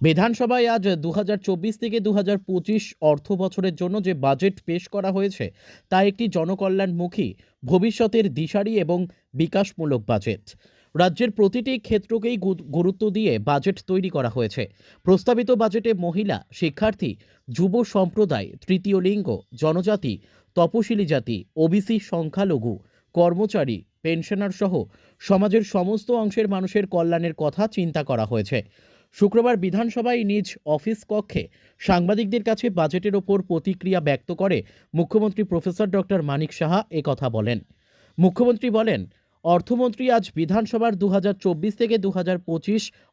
বিধানসভায় আজ দু হাজার চব্বিশ থেকে দু অর্থ বছরের জন্য যে বাজেট পেশ করা হয়েছে, তা একটি জনকল্যাণমুখী, ভবিষ্যতের দিশারি এবং বিকাশমূলক বাজেট। রাজ্যের প্রতিটি ক্ষেত্রকেই গুরুত্ব দিয়ে বাজেট তৈরি করা হয়েছে। প্রস্তাবিত বাজেটে মহিলা, শিক্ষার্থী, যুব সম্প্রদায়, তৃতীয় লিঙ্গ, জনজাতি, তপশিলি জাতি, ওবিসি সংখ্যালঘু, কর্মচারী, পেনশনার সহ সমাজের সমস্ত অংশের মানুষের কল্যাণের কথা চিন্তা করা হয়েছে। শুক্রবার বিধানসভায় নিজ অফিস কক্ষে সাংবাদিকদের কাছে বাজেটের ওপর প্রতিক্রিয়া ব্যক্ত করে মুখ্যমন্ত্রী প্রফেসর ডক্টর মানিক সাহা কথা বলেন। মুখ্যমন্ত্রী বলেন, অর্থমন্ত্রী আজ বিধানসভার দু হাজার চব্বিশ থেকে দু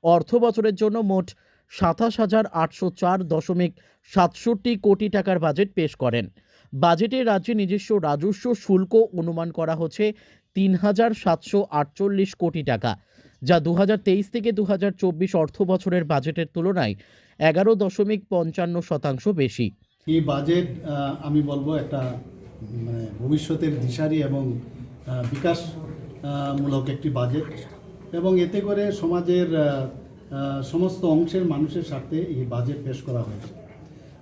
অর্থ বছরের জন্য মোট সাতাশ হাজার আটশো চার দশমিক সাতষট্টি কোটি টাকার বাজেট পেশ করেন। বাজেটে রাজ্যে নিজস্ব রাজস্ব শুল্ক অনুমান করা হচ্ছে তিন হাজার সাতশো আটচল্লিশ কোটি টাকা যা দু হাজার তেইশ থেকে দু অর্থ বছরের বাজেটের তুলনায় এগারো দশমিক পঞ্চান্ন শতাংশ বেশি। এই বাজেট আমি বলব একটা মানে ভবিষ্যতের দিশারি এবং আহ, বিকাশ মূলক একটি বাজেট। এবং এতে করে সমাজের সমস্ত অংশের মানুষের স্বার্থে এই বাজেট পেশ করা হয়েছে।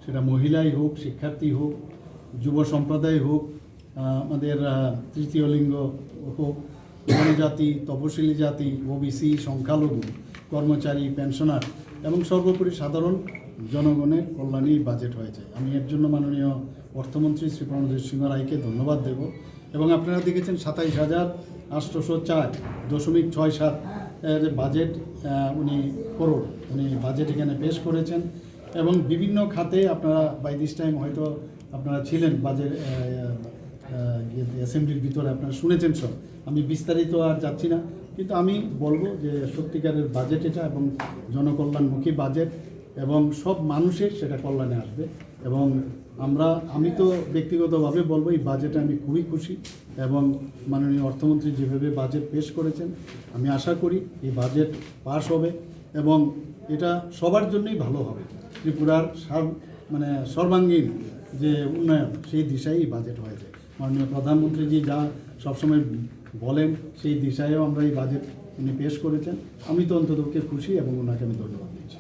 সেটা মহিলাই হোক শিক্ষার্থী হোক যুব সম্প্রদায় হোক আমাদের তৃতীয় লিঙ্গ হোক, জনজাতি, তপশিলি জাতি ওবিসি সংখ্যালঘু, কর্মচারী পেনশনার এবং সর্বোপরি সাধারণ জনগণের কল্যাণে এই বাজেট হয়েছে। আমি এর জন্য মাননীয় অর্থমন্ত্রী শ্রী প্রণজিৎ সিংহ রায়কে ধন্যবাদ দেব এবং আপনারা দেখেছেন সাতাইশ হাজার আটশোশো চার দশমিক ছয় সাত বাজেট উনি করোড় উনি বাজেট এখানে পেশ করেছেন। এবং বিভিন্ন খাতে আপনারা বাই দিস টাইম হয়তো আপনারা ছিলেন, বাজেট অ্যাসেম্বলির ভিতরে আপনারা শুনেছেন সব। আমি বিস্তারিত আর যাচ্ছি না, কিন্তু আমি বলব যে সত্যিকারের বাজেট এটা এবং জনকল্যাণমুখী বাজেট এবং সব মানুষের সেটা কল্যাণে আসবে এবং আমরা, আমি তো ব্যক্তিগতভাবে বলব এই বাজেটে আমি খুবই খুশি এবং মাননীয় অর্থমন্ত্রী যেভাবে বাজেট পেশ করেছেন, আমি আশা করি এই বাজেট পাশ হবে এবং এটা সবার জন্যই ভালো হবে। ত্রিপুরার সার মানে সর্বাঙ্গীন যে উন্নয়ন, সেই দিশায় এই বাজেট হয়েছে। মাননীয় প্রধানমন্ত্রীজি যা সবসময় বলেন, সেই দিশায়ও আমরা এই বাজেট উনি পেশ করেছেন। আমি তো অন্ততপক্ষে খুশি এবং ওনাকে আমি ধন্যবাদ দিচ্ছি।